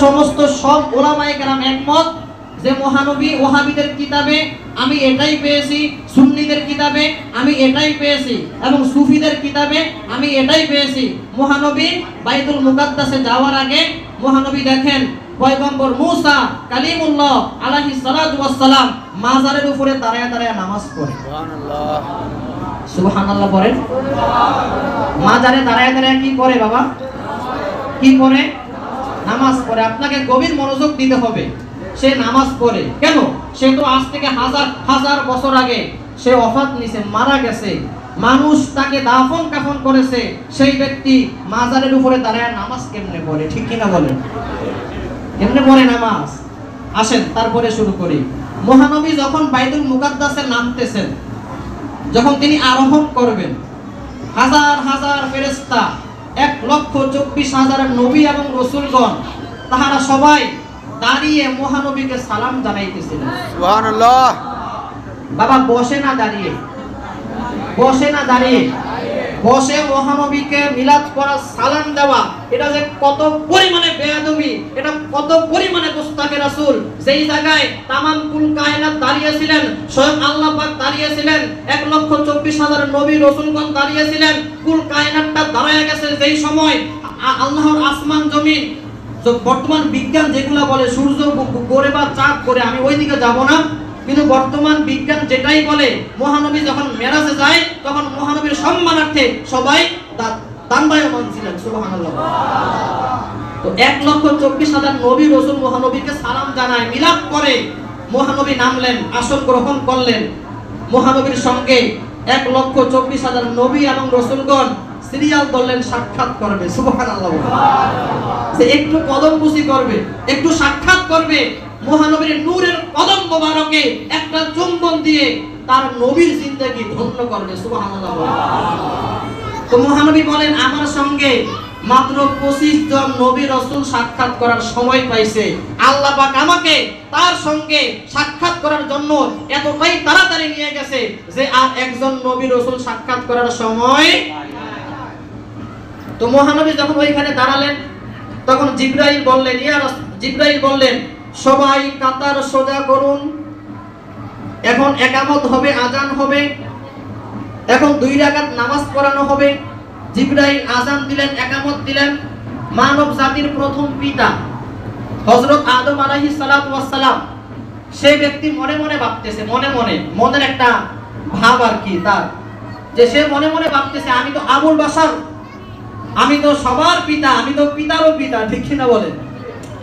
সমস্ত সব ওলামায়ে কেরাম একমত যে মহানবী ওহাবিদের কিতাবে আমি এটাই পেয়েছি সুন্নিদের কিতাবে আমি এটাই পেয়েছি এবং সুফিদের কিতাবে আমি এটাই পেয়েছি। মহানবী বাইতুল মুকাদ্দাসে যাওয়ার আগে মহানবী দেখেন পয়গম্বর মুসা কালিমুল্লাহ আলাইহিস সালাতু মাজারের উপরে দাঁড়ায় দাঁড়ায় নামাজ পড়ে। সুবহানাল্লাহ। পড়েন। মাজারে দাঁড়ায় দাঁড়ায় কি করে বাবা? কি করে নামাজ পড়ে আপনাকে গভীর মনোযোগ দিতে হবে। সে নামাজ পড়ে। কেন? সে তো আজ থেকে হাজার হাজার বছর আগে সে অফাত নিছে, মারা গেছে। মানুষ তাকে দাফন কাফন করেছে। সেই ব্যক্তি মাজারের উপরে দাঁড়ায় নামাজ কেমনে পড়ে? ঠিক কিনা বলেন? কেমনে পড়ে নামাজ? আসেন, তারপরে শুরু করি। মহানবী যখন বাইতুল মুকাদ্দাসে নামতেছেন, যখন তিনি আরোহণ করবেন, হাজার হাজার ফেরেস্তা এক লক্ষ চব্বিশ হাজার নবী এবং রসুলগণ তাহারা সবাই দাঁড়িয়ে মহানবীকে সালাম জানাইতেছিলেন। বাবা বসে না দাঁড়িয়ে। বসে না দাঁড়িয়ে। বসে মহানবীকে মিলাদ করা সালাম দেওয়া, এটা যে কত পরিমাণে বেয়াদবি, এটা কত পরিমাণে গোস্তাকে রাসুল। যেই জায়গায় তামাম কুল কায়নাত দাঁড়িয়েছিলেন, স্বয়ং আল্লাহ পাক দাঁড়িয়েছিলেন, এক লক্ষ চব্বিশ হাজার নবী রসুলগণ দাঁড়িয়েছিলেন, কুল কায়নাতটা দাঁড়ায় গেছে যেই সময় আল্লাহর আসমান জমিন বর্তমান বিজ্ঞান যেগুলো বলে সূর্য গড়ে বা চাঁদ করে, আমি ওই দিকে যাব না। কিন্তু বর্তমান বিজ্ঞান যেটাই বলে, মহানবী যখন মেরাজে যায়, তখন মহানবীর সম্মানার্থে সবাই দান্দায়মান ছিলেন এক লক্ষ চব্বিশ হাজার নবী রসুল মহানবীকে করে মহানবী নামলেন গ্রহণ করলেন। মহানবীর সঙ্গে এক লক্ষ চব্বিশ হাজার নবী রসুলগণ সিরিয়াল ধরলেন, সাক্ষাৎ করবে যে একটু কদম করবে, একটু সাক্ষাৎ করবে মহানবীর নূরের কদম মোবারকে একটা চুম্বন দিয়ে তার নবীর জিন্দেগি ধন্য করবে তো মহানবী বলেন, আমার সঙ্গে মাত্র পঁচিশ জন নবী রসুল সাক্ষাৎ করার সময় পাইছে। আল্লাহ আমাকে তার সঙ্গে সাক্ষাৎ করার জন্য এতটাই তাড়াতাড়ি নিয়ে গেছে যে আর একজন নবী রসুল সাক্ষাৎ করার সময় তো মহানবী যখন ওইখানে দাঁড়ালেন, তখন জিব্রাইল বললেন, ইয়া রাস- জিব্রাইল বললেন সবাই কাতার সোজা করুন। এখন একামত হবে, আজান হবে। এখন দুই রাকাত নামাজ পড়ানো হবে। জিব্রাইল আজান দিলেন, একামত দিলেন। মানব জাতির প্রথম পিতা হজরত আদম আলাহি সালাম। সেই ব্যক্তি মনে মনে ভাবতেছে, মনে মনে, মনের একটা ভাব আর কি তার। যে সে মনে মনে ভাবতেছে, আমি তো আবুল বাসার, আমি তো সবার পিতা, আমি তো পিতারও পিতা, ঠিক কিনা বলেন?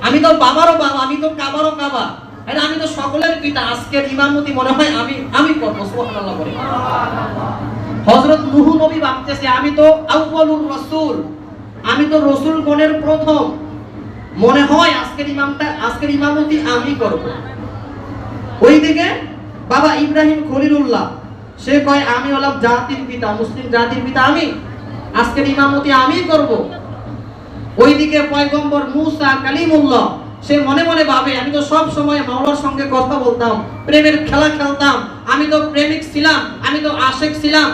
আমি তো বাবারও বাবা, আমি তো কাবারও কাবা। আরে আমি তো সকলের পিতা, আজকের ইমামতি মনে হয় আমি আমি করব, সুবহানাল্লাহ বলে। হযরত নূহ নবী ভাবতেছে, আমি তো আউয়ালুর রাসূল, আমি তো রসুল গণের প্রথম। মনে হয় আজকের ইমামটা, আজকের ইমামতি আমি করব। ওইদিকে বাবা ইব্রাহিম খলিলুল্লাহ, সে কয়, আমি হলাম জাতির পিতা, মুসলিম জাতির পিতা আমি। আজকের ইমামতি আমি করব। ওইদিকে পয়গম্বর মুসা কালিমুল্লাহ, সে মনে মনে ভাবে, আমি তো সব সময় মাওলার সঙ্গে কথা বলতাম, প্রেমের খেলা খেলতাম, আমি তো প্রেমিক ছিলাম, আমি তো আশেক ছিলাম